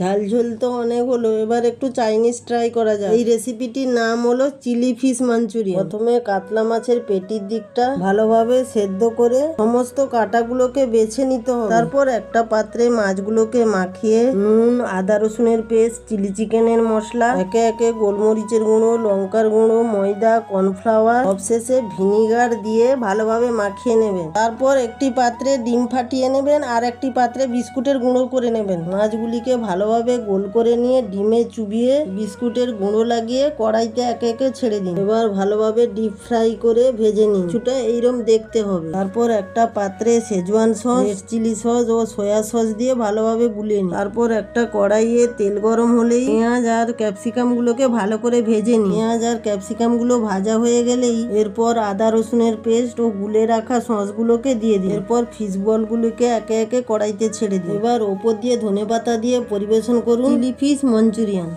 ঝাল ঝোল তো অনেক হলো, এবার একটু চাইনিজ ট্রাই করা যায় এই রেসিপিটির নাম হলো চিলি ফিশ মাঞ্চুরিয়ান প্রথমে কাতলা মাছের পেটির দিকটা ভালোভাবে সেদ্ধ করে সমস্ত কাটাগুলোকে বেছে নিতে হবে। তারপর একটা পাত্রে মাছগুলোকে মাখিয়ে নুন, আদা রসুনের পেস্ট, চিলি চিকেনের মশলা, একে একে গোলমরিচের গুঁড়ো, লঙ্কার গুঁড়ো, ময়দা, কর্নফ্লাওয়ার, সবশেষে ভিনিগার দিয়ে ভালোভাবে মাখিয়ে নেবেন। তারপর একটি পাত্রে ডিম ফাটিয়ে নেবেন আর একটি পাত্রে বিস্কুটের গুঁড়ো করে নেবেন। মাছগুলিকে ভালোভাবে গোল করে নিয়ে, ডিমে চুবিয়ে বিস্কুটের গুঁড়ো লাগিয়ে কড়াইতে একে একে ছেড়ে দিন। এবার ভালোভাবে ডিপ ফ্রাই করে ভেজে নিন। কিছুটা এইরকম দেখতে হবে। তারপর একটা পাত্রে Schezwan sauce, red chilli sauce ও সয়া সস দিয়ে ভালোভাবে গুলিয়ে নিন। তারপর একটা কড়াইয়ে তেল গরম হলেই পেঁয়াজ আর ক্যাপসিকাম গুলোকে ভালো করে ভেজে নিন। পেঁয়াজ আর ক্যাপসিকামগুলো ভাজা হয়ে গেলেই এরপর আদা, রসুনের পেস্ট ও গুলে রাখা সসগুলোকে দিয়ে দিন। এরপর ফিশ বলগুলোকে একে একে কড়াইতে ছেড়ে দিন। এবার ওপর দিয়ে ধনেপাতা দিয়ে পরিবেশন করুন। Chilli fish Manchurian.